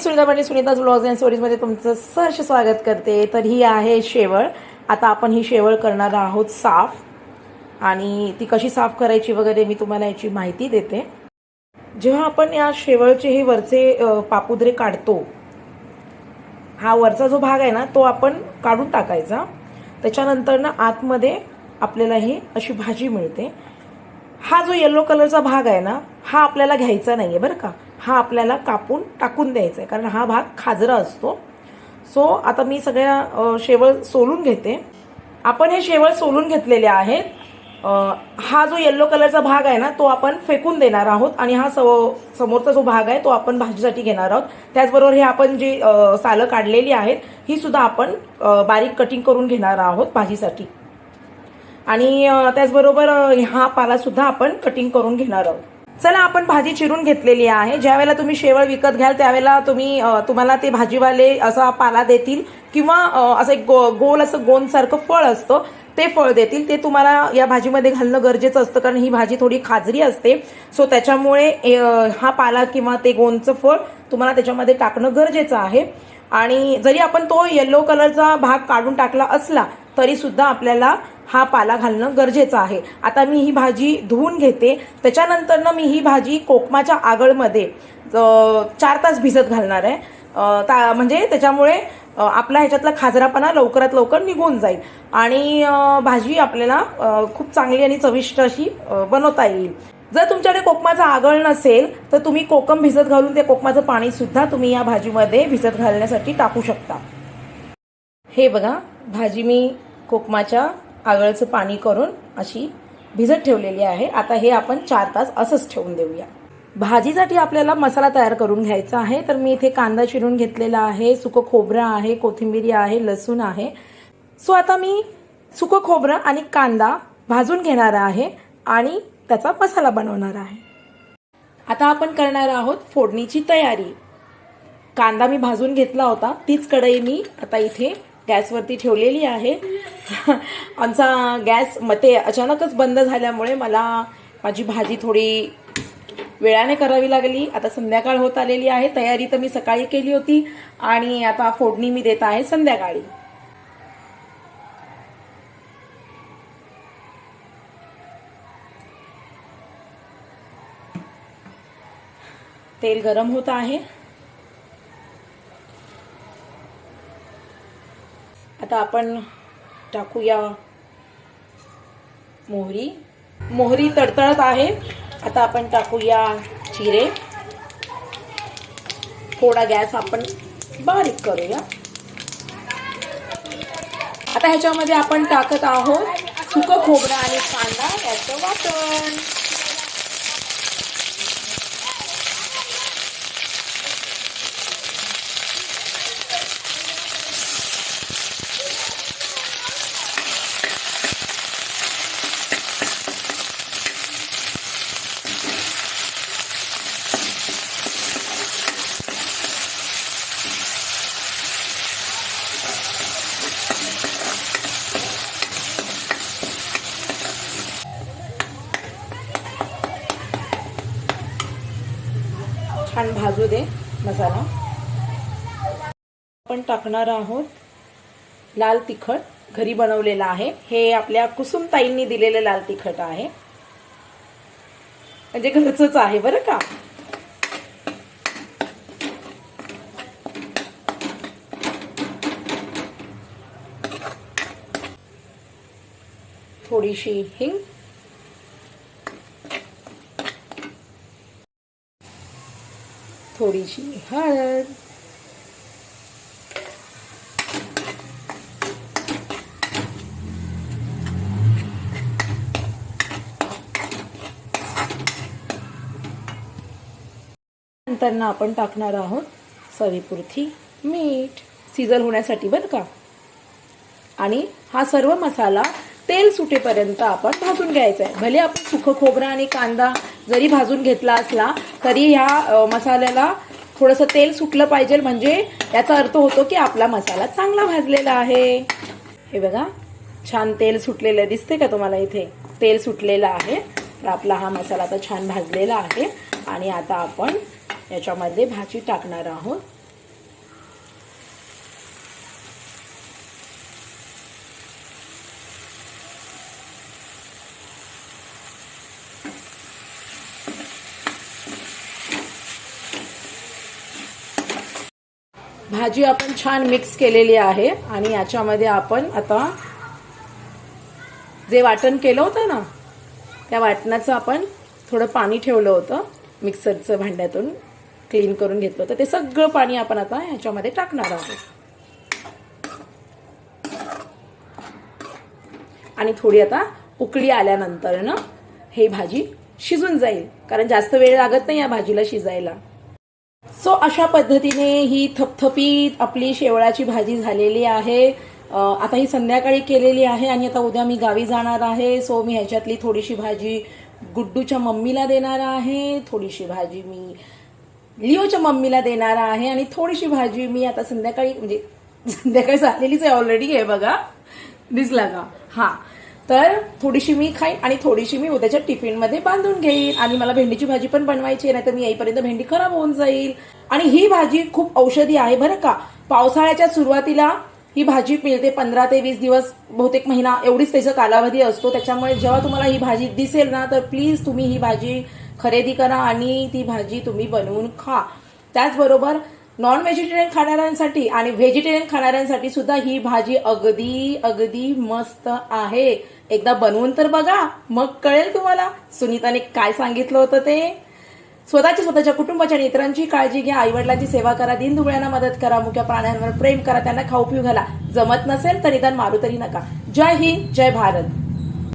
Sunita Patil Sunita's blogs and स्टोरीजमध्ये तुमचं सहर्ष स्वागत करते. तर ही आहे शेवळ. आता आपण ही शेवळ करणार आहोत साफ. आणि ती कशी साफ करायची वगैरे मी तुम्हाला याची माहिती देते. जेव्हा आपण या शेवळचे हे वरचे पापुद्रे काढतो हा वरचा जो भाग आहे ना तो आपण काढून टाकायचा. त्याच्यानंतर ना आतमध्ये आपल्याला ही अशी भाजी मिळते. हा जो येलो कलरचा भाग आहे ना हा आपल्याला घ्यायचा नाही आहे बरं का. हा आपल्याला कापून टाकून द्यायचा आहे कारण हा भाग खाजरा असतो. सो आता मी सगळ्या शेवळ सोलून घेते. आपण हे शेवळ सोलून घेतलेले आहेत. हा जो येल्लो कलरचा भाग आहे ना तो आपण फेकून देणार आहोत आणि हा सव- समोरचा जो भाग आहे तो आपण भाजीसाठी घेणार आहोत. त्याचबरोबर हे आपण जी सालं काढलेली आहेत ही सुद्धा आपण बारीक कटिंग करून घेणार आहोत भाजीसाठी. आणि त्याचबरोबर हा पालासुद्धा आपण कटिंग करून घेणार आहोत. चला आपण भाजी चिरून घेतलेली आहे. ज्या वेळेला तुम्ही शेवळ विकत घ्याल त्यावेळेला तुम्ही तुम्हाला ते भाजीवाले असा पाला देतील किंवा असं एक गो गोल असं गोंदसारखं फळ असतं ते फळ देतील. ते तुम्हाला या भाजीमध्ये घालणं गरजेचं असतं कारण ही भाजी थोडी खाजरी असते. सो त्याच्यामुळे हा पाला किंवा ते गोंदचं फळ तुम्हाला त्याच्यामध्ये टाकणं गरजेचं आहे. आणि जरी आपण तो येल्लो कलरचा भाग काढून टाकला असला तरी सुद्धा आपल्याला हा पाला घालणं गरजेचं आहे. आता मी ही भाजी धुवून घेते. त्याच्यानंतर ना मी ही भाजी कोकमाच्या आगळमध्ये चार तास भिजत घालणार आहे. ता- म्हणजे त्याच्यामुळे आपला ह्याच्यातला खाजरापणा लवकरात लवकर निघून जाईल. आणि भाजी आपल्याला खूप चांगली आणि चविष्ट अशी बनवता येईल. जर तुमच्याकडे कोकमाचा आगळ नसेल तर तुम्ही कोकम भिजत घालून ते कोकमाचं पाणी सुद्धा तुम्ही या भाजीमध्ये भिजत घालण्यासाठी टाकू शकता. हे बघा भाजी मी कोकमाच्या आगळचं पाणी करून अशी भिजत ठेवलेली आहे. आता हे आपण चार तास असंच ठेवून देऊया. भाजीसाठी आपल्याला मसाला तयार करून घ्यायचा आहे. तर मी इथे कांदा चिरून घेतलेला आहे सुकं खोबरं आहे कोथिंबिरी आहे लसूण आहे. सो आता मी सुकं खोबरं आणि कांदा भाजून घेणार आहे आणि त्याचा मसाला बनवणार आहे. आता आपण करणार आहोत फोडणीची तयारी. कांदा मी भाजून घेतला होता. तीच कढई मी आता इथे गॅसवरती ठेवलेली आहे. आमचा गॅस म ते अचानकच बंद झाल्यामुळे मला माझी भाजी थोडी वेळाने करावी लागली. आता संध्याकाळ होत आलेली आहे. तयारी तर मी सकाळी केली होती आणि आता फोडणी मी देत आहे संध्याकाळी. तेल गरम होत आहे. आता आपण टाकूया मोहरी. मोहरी तडतडत आहे. आता आपण टाकूया जिरे. थोडा गॅस आपण बारीक करूया. आता ह्याच्यामध्ये आपण टाकत आहोत सुकं खोबरं आणि कांदा याचं वाटण. छान भाजू दे मसाला. आपण टाकणार आहोत लाल तिखट घरी बनवलेलं आहे. हे आपल्या कुसुमताईंनी दिलेलं लाल तिखट आहे. म्हणजे घरचंच आहे बरं का? थोडीशी हिंग थोडीशी हळद. नंतर ना आपण टाकणार आहोत चवीपुरती मीठ. सिजल होण्यासाठी बरं का? आणि हा सर्व मसाला तेल सुटेपर्यंत आपण भाजून घ्यायचं आहे. भले आपण सुखं खोबरं आणि कांदा जरी भाजून घेतला असला तरी ह्या मसाल्याला थोडंसं तेल सुटलं पाहिजे. म्हणजे याचा अर्थ होतो की आपला मसाला चांगला भाजलेला आहे. हे बघा छान तेल सुटलेलं दिसते का तुम्हाला इथे? तेल सुटलेलं आहे. तर आपला हा मसाला आता छान भाजलेला आहे. आणि आता आपण याच्यामध्ये भाजी टाकणार आहोत. भाजी आपण छान मिक्स केलेली आहे आणि याच्यामध्ये आपण आता जे वाटण केलं होतं ना त्या वाटणाचं आपण थोडं पाणी ठेवलं होतं मिक्सरचं भांड्यातून क्लीन करून घेतलं होतं. ते सगळं पाणी आपण आता ह्याच्यामध्ये टाकणार आहोत. आणि थोडी आता उकळी आल्यानंतर ना हे भाजी शिजून जाईल कारण जास्त वेळ लागत नाही या भाजीला शिजायला. सो अशा पद्धतीने ही थपथपीत आपली शेवळाची भाजी झालेली आहे. आता ही संध्याकाळी केलेली आहे आणि आता उद्या मी गावी जाणार आहे. सो मी ह्याच्यातली थोडीशी भाजी गुड्डूच्या मम्मीला देणार आहे. थोडीशी भाजी मी लिओच्या मम्मीला देणार आहे आणि थोडीशी भाजी मी आता संध्याकाळी म्हणजे संध्याकाळी झालेलीच आहे ऑलरेडी आहे बघा. दिसला का? हा. तर थोडीशी मी खाईन आणि थोडीशी मी उद्याच्या टिफिनमध्ये बांधून घेईन. आणि मला भेंडीची भाजी पण बनवायची आहे नाही तर मी येईपर्यंत भेंडी खराब होऊन जाईल. आणि ही भाजी खूप औषधी आहे बरं का. पावसाळ्याच्या सुरुवातीला ही भाजी मिळते पंधरा ते वीस दिवस बहुतेक महिना एवढीच त्याचा कालावधी असतो. त्याच्यामुळे जेव्हा तुम्हाला ही भाजी दिसेल ना तर प्लीज तुम्ही ही भाजी खरेदी करा आणि ती भाजी तुम्ही बनवून खा. त्याचबरोबर नॉन व्हेजिटेरियन खाणाऱ्यांसाठी आणि व्हेजिटेरियन खाणाऱ्यांसाठी सुद्धा ही भाजी अगदी अगदी मस्त आहे. एकदा बनवून तर बघा. मग कळेल तुम्हाला. सुनीताने काय सांगितलं होतं ते? स्वतःची स्वतःच्या कुटुंबाच्या आणि इतरांची काळजी घ्या. आईवडिलांची सेवा करा. दिनदुबळ्यांना मदत करा. मुख्या प्राण्यांवर प्रेम करा. त्यांना खाऊ पिऊ घाला. जमत नसेल तर निदान मारू तरी नका. जय हिंद. जय भारत.